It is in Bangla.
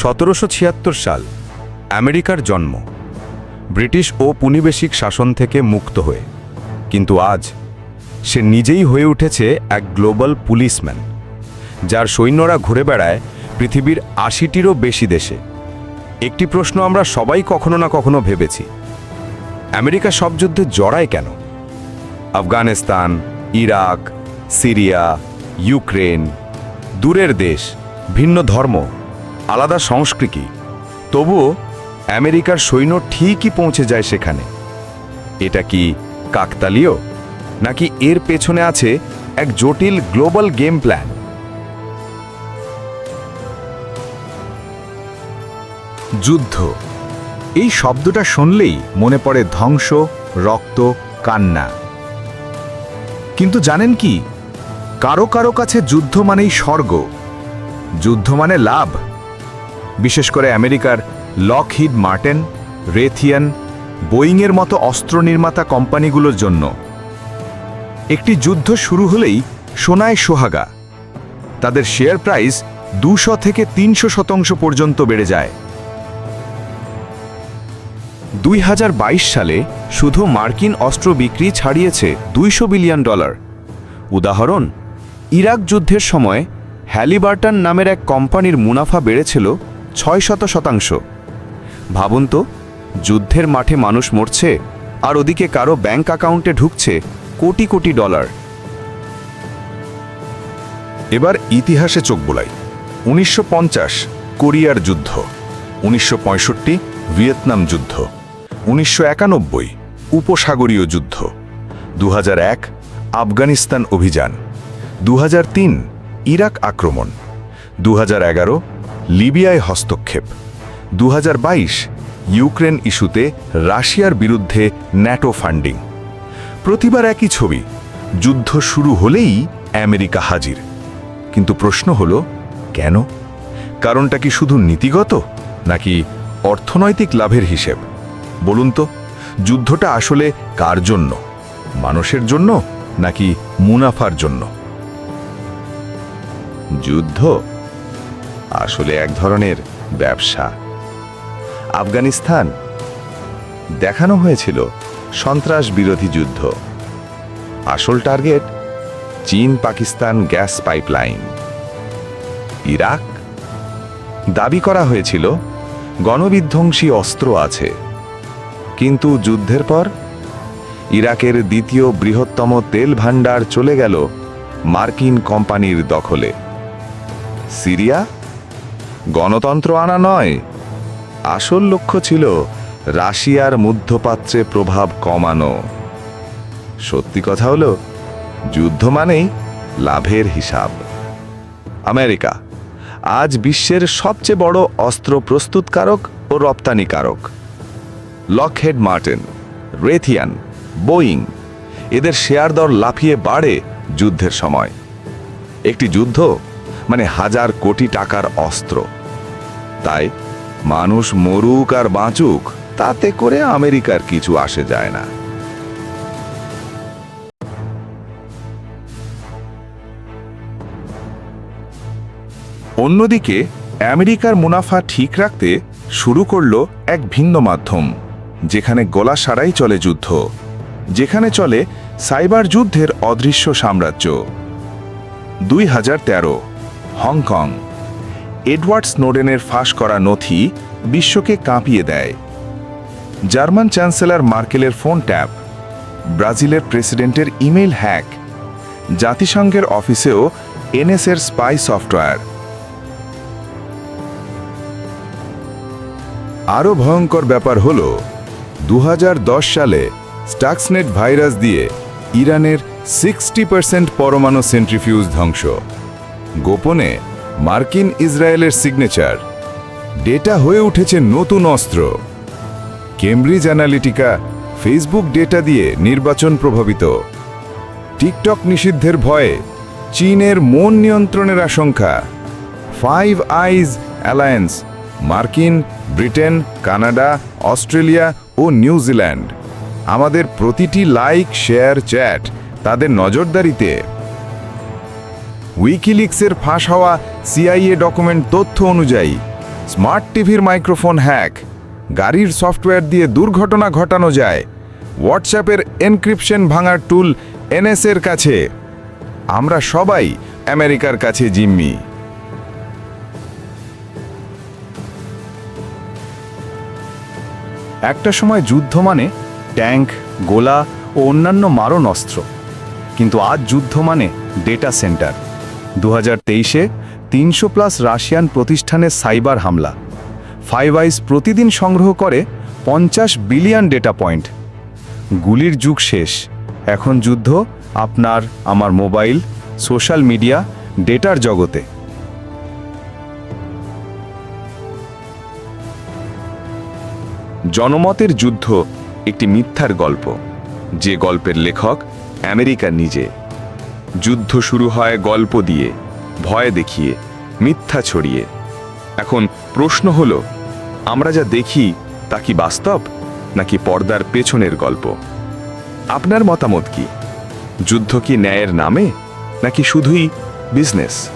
সতেরোশো ছিয়াত্তর সাল আমেরিকার জন্ম। ব্রিটিশ ঔপনিবেশিক শাসন থেকে মুক্ত হয়ে। কিন্তু আজ সে নিজেই হয়ে উঠেছে এক গ্লোবাল পুলিশম্যান, যার সৈন্যরা ঘুরে বেড়ায় পৃথিবীর আশিটিরও বেশি দেশে। একটি প্রশ্ন আমরা সবাই কখনো না কখনো ভেবেছি, আমেরিকা সব যুদ্ধে জড়ায় কেন? আফগানিস্তান, ইরাক, সিরিয়া, ইউক্রেন, দূরের দেশ, ভিন্ন ধর্ম আলাদা সংস্কৃতি। তবুও আমেরিকার সৈন্য ঠিকই পৌঁছে যায় সেখানে। এটা কি কাকতালীয়? নাকি এর পেছনে আছে এক জটিল গ্লোবাল গেম প্ল্যান? যুদ্ধ। এই শব্দটা শুনলেই মনে পড়ে ধ্বংস, রক্ত, কান্না। কিন্তু জানেন কি? কারও কারও কাছে যুদ্ধ মানেই স্বর্গ। যুদ্ধ মানে লাভ। বিশেষ করে আমেরিকার লকহিড মার্টেন, রেথিয়ান, বোয়িংয়ের মতো অস্ত্র নির্মাতা কোম্পানিগুলোর জন্য। একটি যুদ্ধ শুরু হলেই সোনায় সোহাগা। তাদের শেয়ার প্রাইস দুশো থেকে তিনশো শতাংশ পর্যন্ত বেড়ে যায়। দুই হাজার বাইশ সালে শুধু মার্কিন অস্ত্র বিক্রি ছাড়িয়েছে দুইশো বিলিয়ন ডলার। উদাহরণ, ইরাক যুদ্ধের সময় হ্যালিবার্টন নামের এক কোম্পানির মুনাফা বেড়েছিল ছয় শত শতাংশ। ভাবুন তো, যুদ্ধের মাঠে মানুষ মরছে আর ওদিকে কারও ব্যাংক অ্যাকাউন্টে ঢুকছে কোটি কোটি ডলার। এবার ইতিহাসে চোখ বোলাই। উনিশশো পঞ্চাশ কোরিয়ার যুদ্ধ, উনিশশো পঁয়ষট্টি ভিয়েতনাম যুদ্ধ, উনিশশো একানব্বই উপসাগরীয় যুদ্ধ দু হাজার এক আফগানিস্তান অভিযান দু হাজার তিন ইরাক আক্রমণ দু হাজার এগারো লিবিয়ায় হস্তক্ষেপ। দু হাজার বাইশ ইউক্রেন ইস্যুতে রাশিয়ার বিরুদ্ধে ন্যাটো ফান্ডিং। প্রতিবার একই ছবি। যুদ্ধ শুরু হলেই আমেরিকা হাজির। কিন্তু প্রশ্ন হলো, কেন? কারণটা কি শুধু নীতিগত, নাকি অর্থনৈতিক লাভের হিসেব? বলুন তো, যুদ্ধটা আসলে কার জন্য? মানুষের জন্য, নাকি মুনাফার জন্য? যুদ্ধ? আসলে এক ধরনের ব্যবসা। আফগানিস্তান দেখানো হয়েছিল সন্ত্রাস বিরোধী যুদ্ধ। আসল টার্গেট চীন পাকিস্তান গ্যাস পাইপলাইন। ইরাক দাবি করা হয়েছিল, গণবিধ্বংসী অস্ত্র আছে। কিন্তু যুদ্ধের পর ইরাকের দ্বিতীয় বৃহত্তম তেল ভাণ্ডার চলে গেল মার্কিন কোম্পানির দখলে। সিরিয়া গণতন্ত্র আনা নয়। আসল লক্ষ্য ছিল রাশিয়ার মধ্যপাত্রে প্রভাব কমানো। সত্যি কথা হলো, যুদ্ধ মানেই লাভের হিসাব। আমেরিকা, আজ বিশ্বের সবচেয়ে বড় অস্ত্র প্রস্তুতকারক ও রপ্তানিকারক। Lockheed Martin, Raytheon, Boeing, share share দর লাফিয়ে বাড়ে যুদ্ধের সময়। একটি যুদ্ধ মানে হাজার কোটি টাকার অস্ত্র। তাই মানুষ মরুক আর বাঁচুক, তাতে করে আমেরিকার কিছু আসে যায় না। অন্যদিকে, আমেরিকার মুনাফা ঠিক রাখতে শুরু করল এক ভিন্ন মাধ্যম, যেখানে গোলা সারাই চলে যুদ্ধ, যেখানে চলে সাইবার যুদ্ধের অদৃশ্য সাম্রাজ্য। দুই হাজার তেরো হংকং। এডওয়ার্ড স্নোডেনের ফাঁস করা নথি বিশ্বকে কাঁপিয়ে দেয়। জার্মান চ্যান্সেলর মার্কেলের ফোন ট্যাপ ব্রাজিলের প্রেসিডেন্টের ইমেইল হ্যাক, জাতিসংঘের অফিসেও এনএসের স্পাই সফটওয়্যার। আরও ভয়ঙ্কর ব্যাপার হল দু হাজার দশ সালে স্টাক্সনেট ভাইরাস দিয়ে ইরানের সিক্সটি পার্সেন্ট পরমাণু সেন্ট্রিফিউজ ধ্বংস। গোপনে মার্কিন ইসরায়েলের সিগনেচার। ডেটা হয়ে উঠেছে নতুন অস্ত্র। কেমব্রিজ অ্যানালিটিকা ফেসবুক ডেটা দিয়ে নির্বাচন প্রভাবিত। টিকটক নিষিদ্ধের ভয়ে চীনের মন নিয়ন্ত্রণের আশঙ্কা। ফাইভ আইজ অ্যালায়েন্স, মার্কিন, ব্রিটেন, কানাডা, অস্ট্রেলিয়া ও নিউজিল্যান্ড আমাদের প্রতিটি লাইক, শেয়ার, চ্যাট তাদের নজরদারিতে উইকিলিক্সের ফাঁস হওয়া সিআইএ ডকুমেন্ট তথ্য অনুযায়ী স্মার্ট টিভির মাইক্রোফোন হ্যাক গাড়ির সফটওয়্যার দিয়ে দুর্ঘটনা ঘটানো যায় হোয়াটসঅ্যাপের এনক্রিপশন ভাঙার টুল এনএসের কাছে। আমরা সবাই আমেরিকার কাছে জিম্মি। একটা সময় যুদ্ধ মানে ট্যাঙ্ক, গোলা ও অন্যান্য মারণ অস্ত্র কিন্তু আজ যুদ্ধ মানে ডেটা সেন্টার দু হাজার তেইশে তিনশো প্লাস রাশিয়ান প্রতিষ্ঠানের সাইবার হামলা। ফাইভ আইস প্রতিদিন সংগ্রহ করে পঞ্চাশ বিলিয়ন ডেটা পয়েন্ট। গুলির যুগ শেষ। এখন যুদ্ধ আপনার, আমার মোবাইল, সোশ্যাল মিডিয়া, ডেটার জগতে। জনমতের যুদ্ধ একটি মিথ্যার গল্প। যে গল্পের লেখক আমেরিকা নিজে। যুদ্ধ শুরু হয় গল্প দিয়ে, ভয় দেখিয়ে, মিথ্যা ছড়িয়ে। এখন প্রশ্ন হল, আমরা যা দেখি তা কি বাস্তব নাকি পর্দার পেছনের গল্প? আপনার মতামত কি? যুদ্ধ কি ন্যায়ের নামে নাকি শুধুই বিজনেস